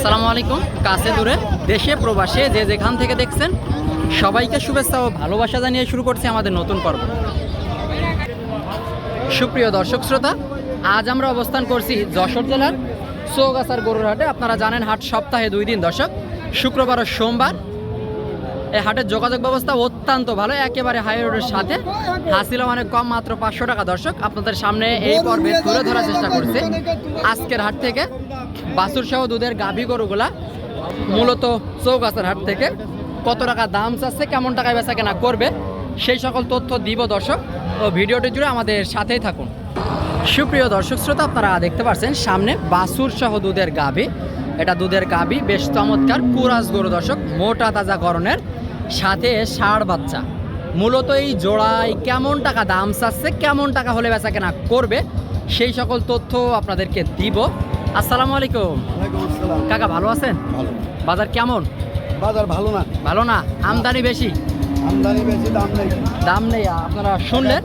আসসালামু আলাইকুম। কাছে দূরে, দেশে, প্রবাসে, যে যেখান থেকে দেখছেন, সবাইকে শুভেচ্ছা ও ভালোবাসা জানিয়ে শুরু করছি আমাদের নতুন পর্ব। সুপ্রিয় দর্শক শ্রোতা, আজ আমরা অবস্থান করছি যশোর জেলার চৌগাছার গরুর হাটে। আপনারা জানেন, হাট সপ্তাহে দুই দিন দর্শক, শুক্রবার ও সোমবার এই হাটের যোগাযোগ ব্যবস্থা অত্যন্ত ভালো, একেবারে হাই রোডের সাথে। হাসিল মানে কম মাত্র পাঁচশো টাকা দর্শক। আপনাদের সামনে এই পর্বে তুলে ধরার চেষ্টা করছে। আজকের হাট থেকে বাছুর সহ দুধের গাভী গরুগুলা মূলত চৌগাছার হাট থেকে কত টাকা দাম চাচ্ছে, কেমন টাকায় বেচা কেনা করবে, সেই সকল তথ্য দিব দর্শক। ও ভিডিওটি জুড়ে আমাদের সাথেই থাকুন। সুপ্রিয় দর্শক শ্রোতা, আপনারা দেখতে পাচ্ছেন, সামনে বাসুর সহ দুধের গাভী। এটা দুধের গাভী, বেশ চমৎকার, কুরাস গরু দর্শক, মোটা তাজা গরনের সাথে ষাঁড় বাচ্চা। মূলত এই জোড়ায় কেমন টাকা দাম চাচ্ছে, কেমন টাকা হলে বেচা কেনা করবে, সেই সকল তথ্য আপনাদেরকে দিব। আসসালামু আলাইকুম। আসসালাম। কাকা ভালো আছেন? ভালো। বাজার কেমন? বাজার ভালো না। ভালো না? আমদানি বেশি? আমদানি বেশি দাম নেই। দাম নেই আপনারা শুনলেন।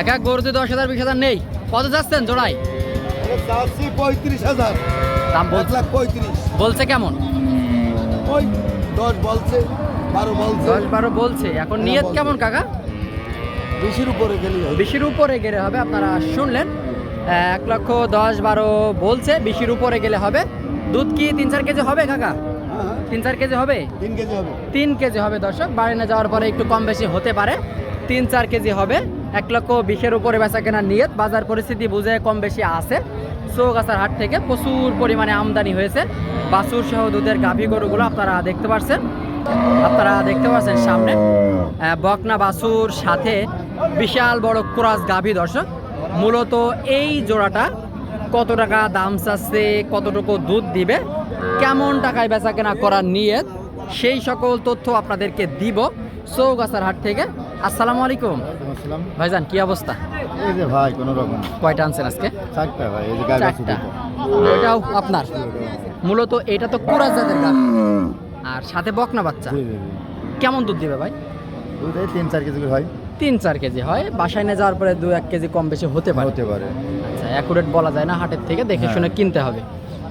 এক এক গরুতে দশ হাজার বিশ হাজার নেই। কত যাচ্ছেন জোড়াই চাচ্ছি পঁয়ত্রিশ হাজার। দাম বলছে লাখ পঁয়ত্রিশ। বলছে কেমন? ওই দশ বলছে বারো বলছে। দশ বারো বলছে। এখন নিয়ত কেমন কাকা? বেশির উপরে গেলে বিশির উপরে গেলে হবে আপনারা শুনলেন। এক লক্ষ দশ বারো বলছে বিশির উপরে গেলে হবে। দুধ কি তিন চার কেজি হবে কাকা? হ্যাঁ তিন চার কেজি হবে? তিন কেজি হবে। তিন কেজি হবে দর্শক বাড়িনে যাওয়ার পরে একটু কম বেশি হতে পারে। তিন চার কেজি হবে এক লক্ষ বিশের উপরে বেচা কেনার নিয়ত বাজার পরিস্থিতি বুঝে কম বেশি আছে। চৌগাছার হাট থেকে প্রচুর পরিমাণে আমদানি হয়েছে। বাছুর সহ দুধের গাভী গরুগুলো আপনারা দেখতে পাচ্ছেন আপনারা দেখতে পাচ্ছেন সামনে। বকনা বাছুর সাথে বিশাল বড় ক্রাস গাভী দর্শক। মূলত এই জোড়াটা কত টাকা দাম চাচ্ছে কতটুকু দুধ দিবে কেমন টাকায় বেচা কেনা করার নিয়ত সেই সকল তথ্য আপনাদেরকে দিব চৌগাছার হাট থেকে। আসসালামু আলাইকুম। ভাইজান কি অবস্থা? এই যে ভাই কোনো রকম কয়টা আনছেন আজকে? চারটা ভাই এই যে চারটা। এটাও আপনার? মূলত এটা তো কুরাজ জাতের গাছ আর সাথে বকনা বাচ্চা। কেমন দুধ দিবে ভাই? দুধে তিন চার কেজি হয়। তিন চার কেজি হয়। বাসায় নিয়ে যাওয়ার পরে দু এক কেজি কম বেশি হতে পারে। হতে পারে। আচ্ছা অ্যাকুরেট বলা যায় না হাটের থেকে দেখে হ্যাঁ। শুনে কিনতে হবে।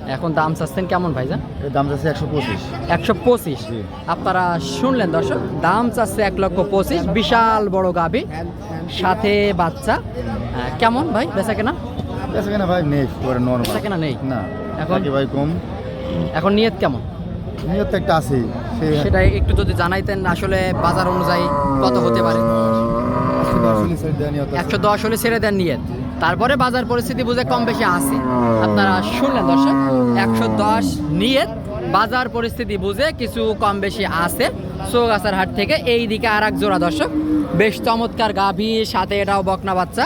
এখন দাম চাচ্ছেন কেমন ভাইজান? দাম চাচ্ছে একশো পঁচিশ। একশো পঁচিশ। আপনারা শুনলেন দর্শক দাম চাচ্ছে এক লক্ষ পঁচিশ বিশাল বড় গাভী সাথে বাচ্চা। কেমন ভাই বেচা কেনা? বেশি কেনা ভাই নেই নর্মাল বেচা কেনা নেই? না এখন- এখন ভাই কম। এখন নিয়ত কেমন? নিয়ত একটা আছে সেটা একটু যদি জানাইতেন আসলে বাজার অনুযায়ী কত হতে পারে। একশো দশ হলে ছেড়ে দেন নিয়ত। তারপরে বাজার পরিস্থিতি বুঝে কম বেশি আছে। আপনারা শুনলেন দর্শক, একশো দশ নিয়ত, বাজার পরিস্থিতি বুঝে কিছু কম বেশি আছে। চৌগাছার হাট থেকে এই দিকে আর এক জোড়া দর্শক। বেশ চমৎকার গাভী, সাথে এটাও বকনা বাচ্চা।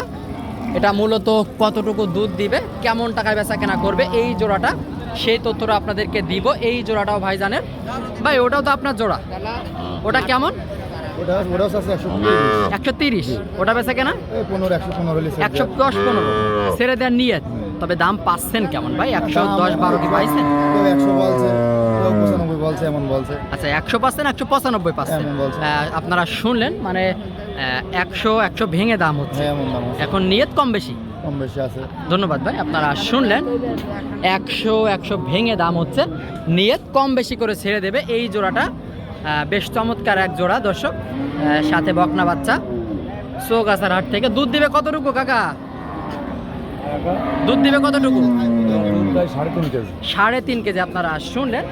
এটা মূলত কতটুকু দুধ দিবে, কেমন টাকায় বেচা কেনা করবে, এই জোড়াটা সেই তথ্যটা আপনাদেরকে দিব। এই জোড়াটাও ভাই জানেন ভাই ওটাও তো আপনার জোড়া। ওটা কেমন? ওটা ওটাও আছে একশো তিরিশ। ওটা বেচা কেনা? পনেরো একশো পনেরো একশো দশ পনেরো। ছেড়ে দেওয়ার নিয়ে। তবে দাম পাচ্ছেন কেমন? ভাই একশো দশ বারো কি পাইছেন? একশো বলছে বলছে এমন বলছে। আচ্ছা একশো পাচ্ছেন একশো পঁচানব্বই পাচ্ছেন। বলছে। আপনারা শুনলেন মানে একশো একশো ভেঙে দাম হচ্ছে। হ্যাঁ দাম আছে। এখন নিয়ত কম বেশি। কম বেশি আছে। ধন্যবাদ ভাই, আপনারা শুনলেন। একশো একশো ভেঙে দাম হচ্ছে। নিয়ে কম বেশি করে ছেড়ে দেবে এই জোড়াটা। বেশ চমৎকার এক জোড়া, দর্শক। সাথে বকনা বাচ্চা। চৌগাছার হাট থেকে দুধ দিবে কতটুকু, কাকা? দুধ দিবে কতটুকু? সাড়ে তিন কেজি, আপনারা শুনলেন।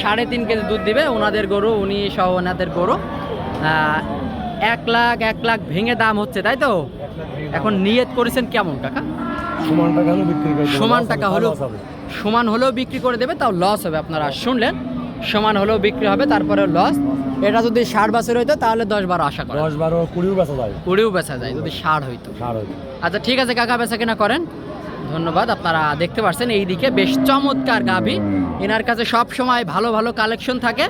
সাড়ে তিন কেজি দুধ দিবে ওনাদের গরু, উনি সহ ওনাদের গরু। এক লাখ এক লাখ ভেঙে দাম হচ্ছে, তাই তো? এখন নিয়ত করেছেন কেমন কাকা? সমান টাকা হলে বিক্রি করে সমান টাকা হলেও সমান হলেও বিক্রি করে দেবে তাও লস হবে আপনারা শুনলেন। সমান হলেও বিক্রি হবে তারপরে লস এটা যদি ষাট বছর হইতো তাহলে দশ বারো আশা করে দশ বারো কুড়িও বেচা যায়। কুড়িও বেচা যায় যদি ষাট হইতো। আচ্ছা ঠিক আছে কাকা বেচা কিনা করেন। ধন্যবাদ আপনারা দেখতে পাচ্ছেন এইদিকে বেশ চমৎকার গাভী। এনার কাছে সব সময় ভালো ভালো কালেকশন থাকে।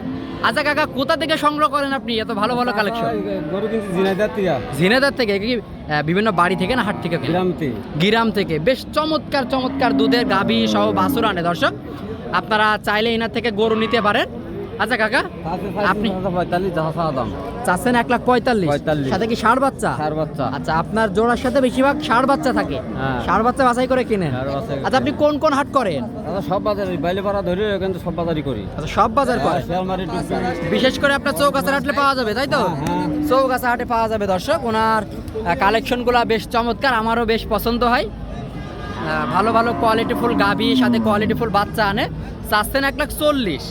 আচ্ছা কাকা কোথা থেকে সংগ্রহ করেন আপনি এত ভালো ভালো কালেকশন? গরু জিনাইদার তিয়া ঝিনেদার থেকে কি বিভিন্ন বাড়ি থেকে না হাট থেকে গ্রাম থেকে। গিরাম থেকে। বেশ চমৎকার চমৎকার দুধের গাভী সহ বাছুর আনে দর্শক। আপনারা চাইলে এনার থেকে গরু নিতে পারেন। আচ্ছা কাকা? আপনি চাচ্ছেন এক লাখ পঁয়তাল্লিশ? সাথে কি ষাড় বাচ্চা? চার বাচ্চা। আচ্ছা আপনার জোড়ার সাথে বেশিরভাগ ষাড় বাচ্চা থাকে। হ্যাঁ। ষাড় বাচ্চা বাছাই করে কিনেন। করে আচ্ছা আপনি কোন। কোন হাট করেন? সব বাজারে বাইলে পাড়া ধরে কিন্তু সব বাজারই করি। আচ্ছা সব বাজার শিয়ালমারি টুকটাক। বিশেষ করে আপনার চৌকাছার হাটলে পাওয়া যাবে তাই তো? হ্যাঁ। চৌকাছা হাটে পাওয়া যাবে দর্শক। ওনার কালেকশনগুলো বেশ চমৎকার আমারও বেশ পছন্দ হয়। ভালো ভালো কোয়ালিটিফুল গাভি সাথে কোয়ালিটিফুল বাচ্চা আনে। চাচ্ছেন এক লাখ চল্লিশ।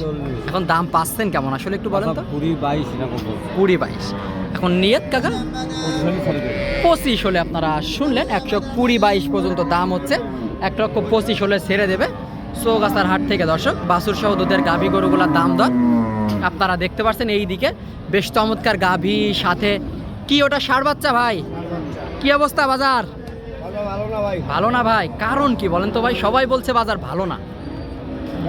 এখন দাম পাচ্ছেন কেমন? আসলে একটু বলেন তো। কুড়ি বাইশ কুড়ি বাইশ। এখন নিয়ত কাকা। পঁচিশ হলে আপনারা শুনলেন একশো কুড়ি বাইশ পর্যন্ত দাম হচ্ছে। এক লক্ষ পঁচিশ হলে ছেড়ে দেবে। চৌগাছার হাট থেকে দর্শক বাসুর সহ দুধের গাভী গরুগুলার দাম দর। আপনারা দেখতে পাচ্ছেন এই দিকে বেশ চমৎকার গাভী সাথে কি ওটা সার বাচ্চা ভাই? কি অবস্থা বাজার? ভালো না ভাই? কারণ কি বলেন তো ভাই? সবাই বলছে বাজার ভালো না।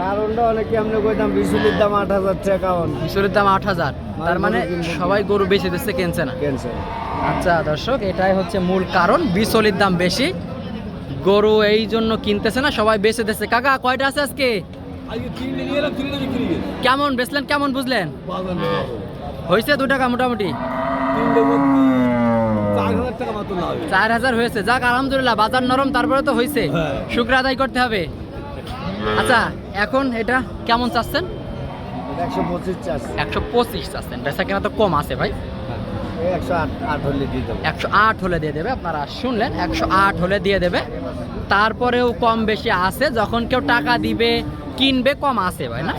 কারণটা অনেকে আমরা কইতাম বিশুলির দাম আট হাজার টাকা মিশরের দাম আট হাজার। তার মানে সবাই গরু বেশি দিচ্ছে কিনছে না। ক্যান্সেল আচ্ছা দর্শক এটাই হচ্ছে মূল কারণ বিচলির দাম বেশি। গরু এই জন্য কিনতেছে না সবাই বেচে দিচ্ছে। কাকা কয়টা আছে আজকে? কেমন বেচলেন কেমন বুঝলেন? হয়েছে দু টাকা মোটামুটি তিনটে মধ্যে চার হাজার টাকা মাত্র লাভ চার হাজার হয়েছে। যাক আলহামদুলিল্লাহ বাজার নরম তারপরে তো হয়েছে। হ্যাঁ। শুক্র আদায় করতে হবে। আচ্ছা এখন এটা কেমন চাচ্ছেন? একশো পঁচিশ চাচ্ছেন। বেচা কেনা তো কম আছে ভাই। হলে একশো আট হলে দিয়ে দেবে আপনারা শুনলেন একশো আট হলে দিয়ে দেবে। তারপরেও কম বেশি আছে যখন কেউ টাকা দিবে কিনবে কম আছে ভাই না?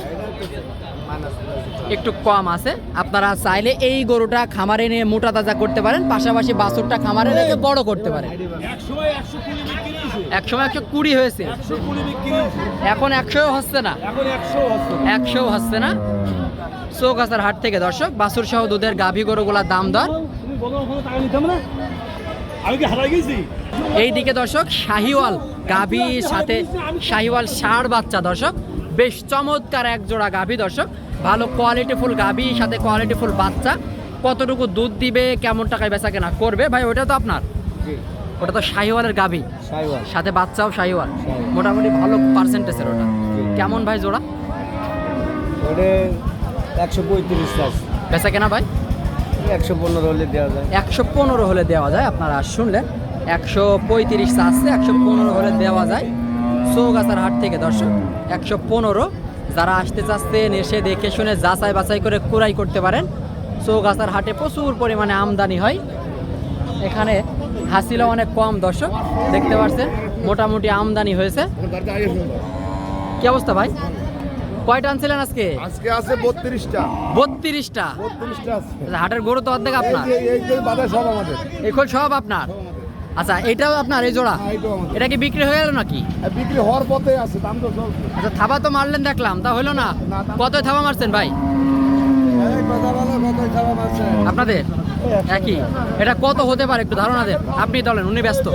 একটু কম আছে। আপনারা চাইলে এই গরুটা খামারে নিয়ে মোটা তাজা করতে পারেন পাশাপাশি বাছুরটা খামারে রেখে বড় করতে পারেন। এক সময় একশো কুড়ি হয়েছে। এখন একশো হচ্ছে না। একশো হচ্ছে। না। চৌকাছার হাট থেকে দর্শক বাছুর সহ দুধের গাভী গরুগুলার দাম দর। তুমি বলো ওখানে টাকা নিতাম না আমি কি হারাই গেছি? এই দিকে দর্শক শাহিওয়াল গাভী সাথে শাহিওয়াল ষাড় বাচ্চা দর্শক। বেশ চমৎকার এক জোড়া গাভী দর্শক। ভালো কোয়ালিটিফুল গাভী সাথে কোয়ালিটিফুল বাচ্চা। কতটুকু দুধ দিবে কেমন টাকায় বেচা কেনা করবে? ভাই ওটা তো আপনার। ওটা তো শাহিওয়ালের গাভী। সাইওয়াল সাথে বাচ্চাও শাহিওয়াল। মোটামুটি ভালো পার্সেন্টেজের ওটা। কেমন ভাই জোড়া? একশো পঁয়ত্রিশ বেচা কেনা ভাই? একশো পনেরো হলে দেওয়া যায়। একশো পনেরো হলে দেওয়া যায় আপনারা শুনলেন। একশো পঁয়ত্রিশ আছে একশো পনেরো হলে দেওয়া যায়। চৌগাছার হাট থেকে দর্শক একশো পনেরো যারা আসতে চাচ্ছেন এসে দেখে শুনে যাচাই বাছাই করে কুড়াই করতে পারেন। চৌগাছার হাটে প্রচুর পরিমাণে আমদানি হয়। এখানে হাসিলা অনেক কম দর্শক দেখতে পাচ্ছেন মোটামুটি আমদানি হয়েছে। কি অবস্থা ভাই? কয়টা আনছিলেন আজকে? আজকে আছে বত্রিশটা। বত্রিশটা? বত্রিশটা আছে। হাটের গরু তো অর্ধেক আপনার। এই এই যে সব আমাদের। এখন সব আপনার? আচ্ছা এটাও আপনার এই জোড়া? হ্যাঁ। এটা কি বিক্রি হয়ে গেল নাকি? বিক্রি হওয়ার পথে আছে দাম তো চলছে। আচ্ছা থাবা তো মারলেন দেখলাম। তা হলো না। কত থাবা মারছেন ভাই? আপনাদের? একই? এটা কত হতে পারে একটু ধারণা দেন। আপনি দলেন উনি ব্যস্ত।